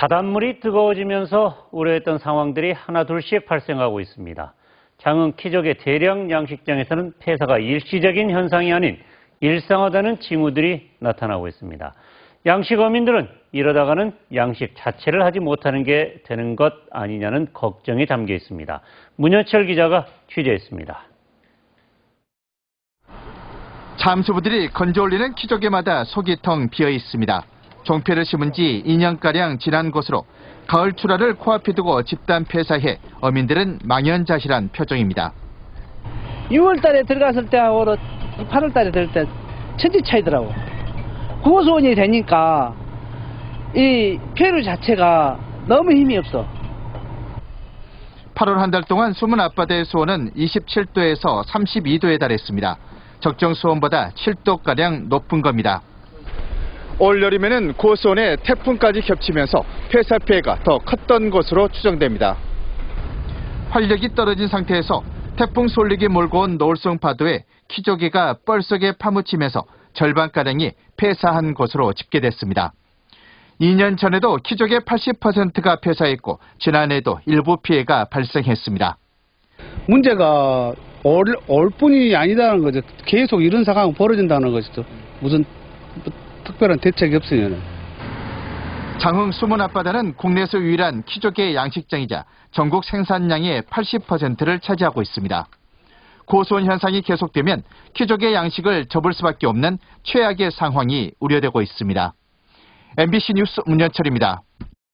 바닷물이 뜨거워지면서 우려했던 상황들이 하나둘씩 발생하고 있습니다. 장흥 키족의 대량 양식장에서는 폐사가 일시적인 현상이 아닌 일상화되는 징후들이 나타나고 있습니다. 양식 어민들은 이러다가는 양식 자체를 하지 못하는 게 되는 것 아니냐는 걱정이 담겨 있습니다. 문현철 기자가 취재했습니다. 잠수부들이 건져 올리는 키조개마다 속이 텅 비어 있습니다. 종패를 심은 지 2년가량 지난 곳으로 가을 출하를 코앞에 두고 집단 폐사해 어민들은 망연자실한 표정입니다. 6월 달에 들어갔을 때하고 8월 달에 들을 때 천지 차이더라고. 고소원이 되니까 이 폐류 자체가 너무 힘이 없어. 8월 한 달 동안 숨은 앞바다의 수온은 27도에서 32도에 달했습니다. 적정 수온보다 7도가량 높은 겁니다. 올 여름에는 고수온에 태풍까지 겹치면서 폐사 피해가 더 컸던 것으로 추정됩니다. 활력이 떨어진 상태에서 태풍 솔릭이 몰고 온 노을성 파도에 키조개가 뻘속에 파묻히면서 절반가량이 폐사한 것으로 집계됐습니다. 2년 전에도 키조개 80%가 폐사했고 지난해에도 일부 피해가 발생했습니다. 문제가 올, 올 뿐이 아니다는 거죠. 계속 이런 상황이 벌어진다는 것이죠. 무슨 뭐 특별한 대책이 없으면. 장흥 수문 앞바다는 국내에서 유일한 키조개 양식장이자 전국 생산량의 80%를 차지하고 있습니다. 고수온 현상이 계속되면 키조개 양식을 접을 수밖에 없는 최악의 상황이 우려되고 있습니다. MBC 뉴스 문현철입니다.